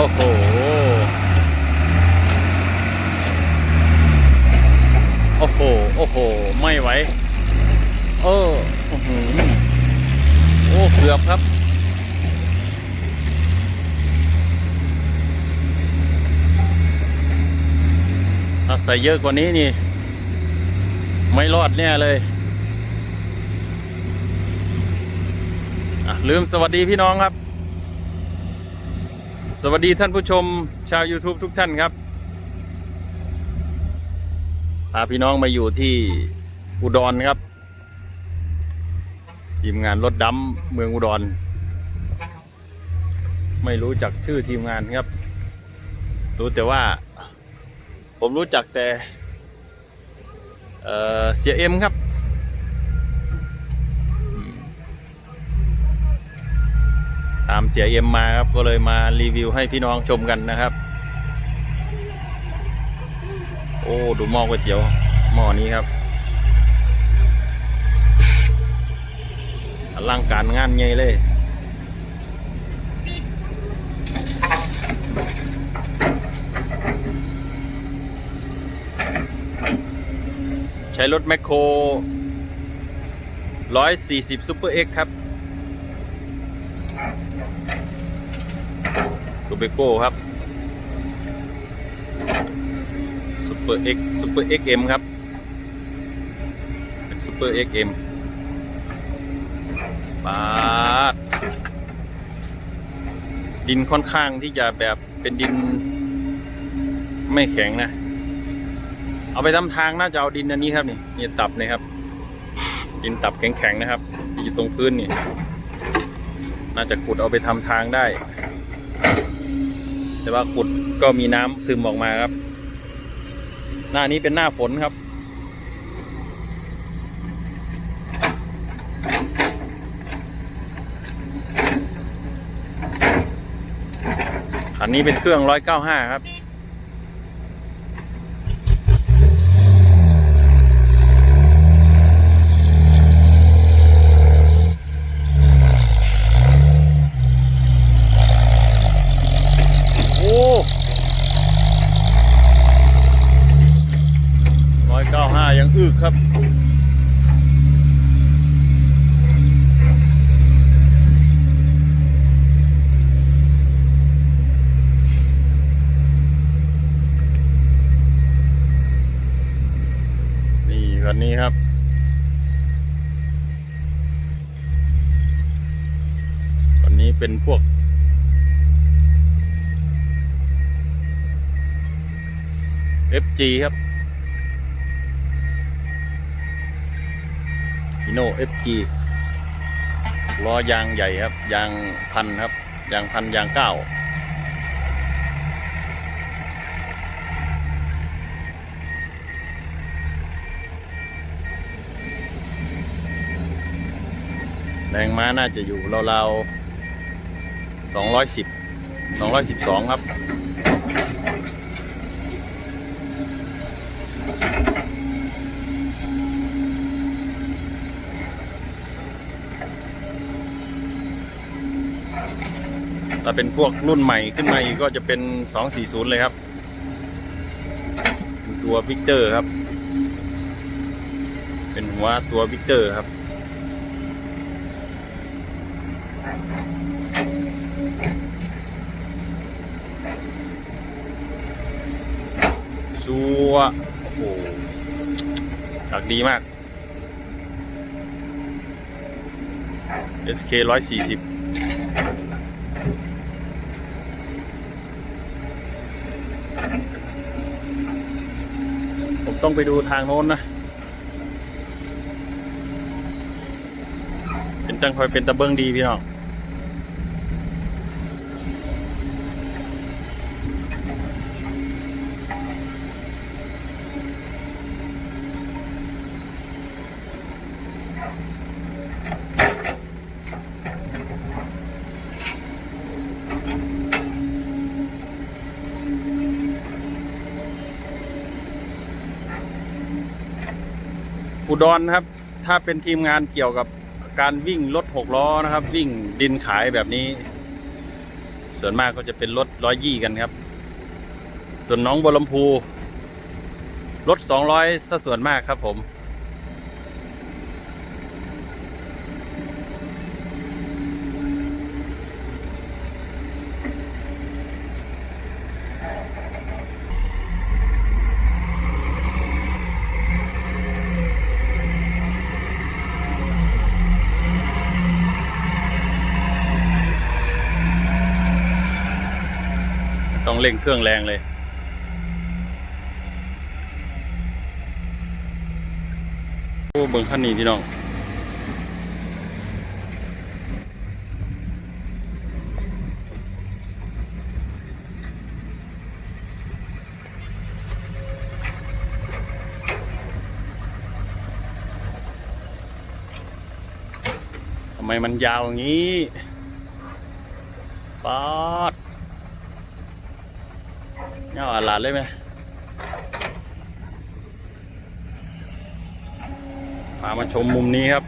โอ้โห โอ้โห โอ้โห ไม่ไหว เอออื้อหือโอ้เกือบครับถ้าใส่เยอะกว่านี้นี่ ไม่รอดแน่เลยลืมสวัสดีพี่น้องครับ สวัสดีท่านผู้ชมชาว YouTube ทุกท่านครับพาพี่น้องมาอยู่ที่อุดรครับทีมงานรถดำเมืองอุดร ไม่รู้จักชื่อทีมงานครับ รู้แต่ว่า ผมรู้จักแต่เอ่อเสียเอ็มครับ ตามเสียเอ็มมาครับก็เลยมารีวิวให้พี่น้องชมกันนะครับ โอ้ดูหม้อก๋วยเตี๋ยวหม้อนี้ครับอลังการงานใหญ่เลยใช้รถแมคโคร140ซูเปอร์เอ็กครับ เบโก้ครับซูเปอร์เอ็กซูเปอร์เอ็กเอ็มครับเป็นซูเปอร์เอ็กเอ็มปาดดินค่อนข้างที่จะแบบเป็นดินไม่แข็งนะ เอาไปทำทางน่าจะเอาดินอันนี้ครับนี่นี่ตับนี่ครับ ดินตับแข็งๆนะครับที่อยู่ตรงพื้นนี่ น่าจะขุดเอาไปทำทางได้ แต่ว่าขุดก็มีน้ำซึมออกมาครับ หน้านี้เป็นหน้าฝนครับคันนี้เป็นเครื่อง 195 ครับ โอ้ร้ อยเก้าห้ายังอึกครับนี่คันนี้ครับคันนี้เป็นพวก FG ครับ ฮิโน่ FG ล้อยางใหญ่ครับ ยางพันครับ ยางพันยางเก้าแรงม้าน่าจะอยู่ราวๆสองร้อยสิบสองร้อยสิบสองครับ ถ้าเป็นพวกรุ่นใหม่ขึ้นมาอีกก็จะเป็น 240 เลยครับ ตัววิกเตอร์ครับ เป็นหัวตัววิกเตอร์ครับชัวโอ้โหตักดีมาก SK 140 ต้องไปดูทางโน้นนะ เป็นจังคอยเป็นตะเบิ้งดีพี่น้อง อุดรนะครับ ถ้าเป็นทีมงานเกี่ยวกับการวิ่งรถหกล้อนะครับ วิ่งดินขายแบบนี้ ส่วนมากก็จะเป็นรถร้อยยี่กันครับ ส่วนน้องบัวลำพูรถสองร้อยซะส่วนมากครับผม ต้องเร่งเครื่องแรงเลย โอ้เบิ่งคันนี้พี่น้องทำไมมันยาวอย่างนี้ป๊อด เอาหลาดเลยไหมพามาชมมุมนี้ครับ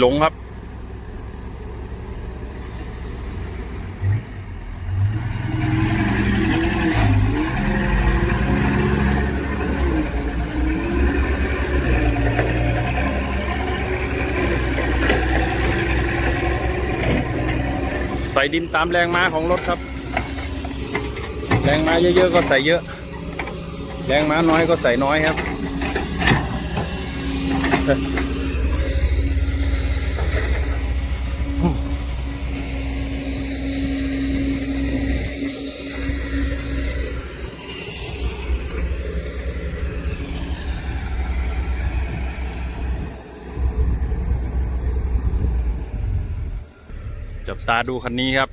หลงครับ ใส่ดินตามแรงม้าของรถครับ แรงม้าเยอะๆก็ใส่เยอะ แรงม้าน้อยก็ใส่น้อยครับ จับตาดูคันนี้ครับ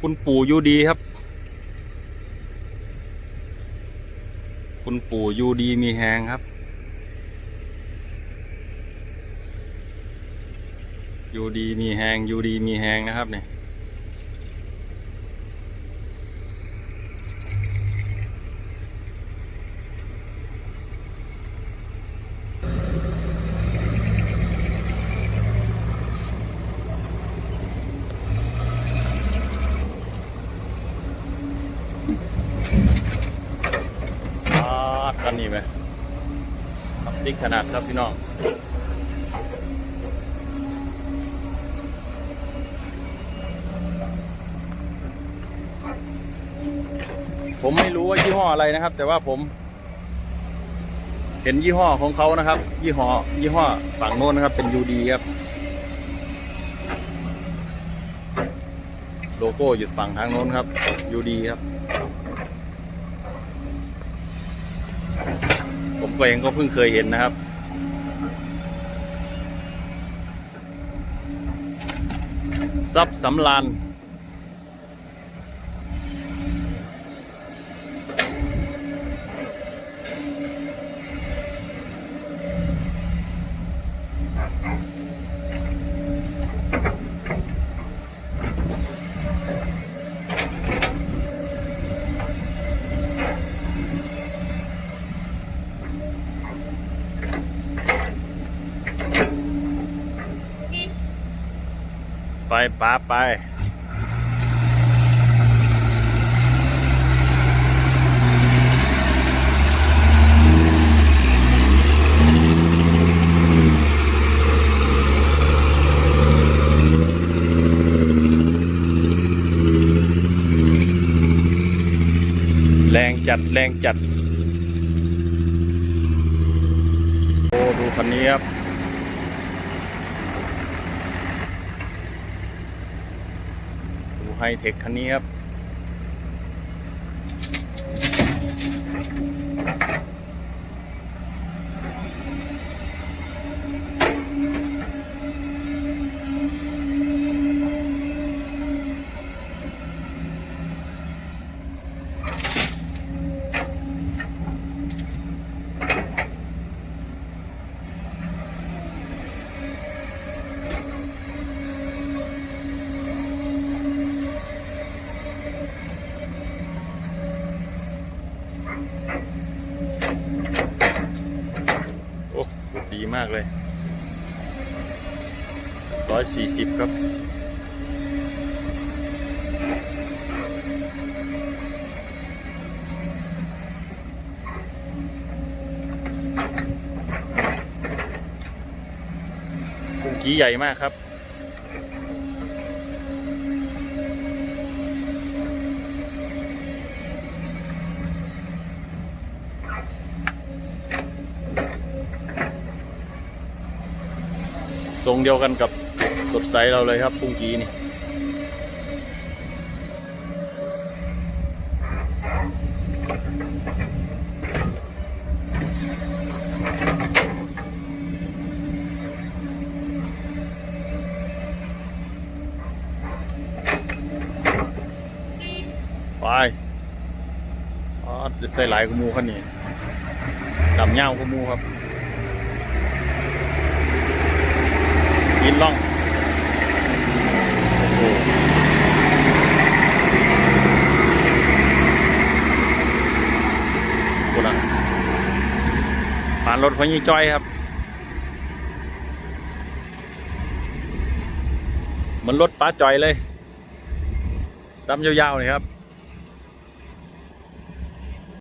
คุณปู่ยูดีครับ คุณปู่ยูดีมีแหงครับยูดีมีแหงยูดีมีแหงนะครับเนี่ย อ่าคันนี้ไหม ขนาดครับพี่น้องผมไม่รู้ว่ายี่ห้ออะไรนะครับ แต่ว่าผม เห็นยี่ห้อของเขานะครับ ยี่ห้อ ยี่ห้อฝั่งโน้นนะครับ เป็นยูดีครับ โลโก้อยู่ฝั่งทางโน้นครับยูดีครับ ผมก็เองก็เพิ่งเคยเห็นนะครับ ซับสำลานไปป้าไปแรงจัดแรงจัด โอ้ ดูคันนี้ครับ ไฮเทคคันนี้ครับ โีมากเลยร้อยสี่สิบครับ กุ้งกี้ใหญ่มากครับ ทรงเดียวกันกับสดใสเราเลยครับกุ้งกี้นี่ไปจะใส่หลายกมูคันนี้ดำเงากมูครับ ยินล่องโอ้โหกูนะผ่านรถพญีจอยครับ เหมือนรถป้าจอยเลยดำยาวๆเลยครับ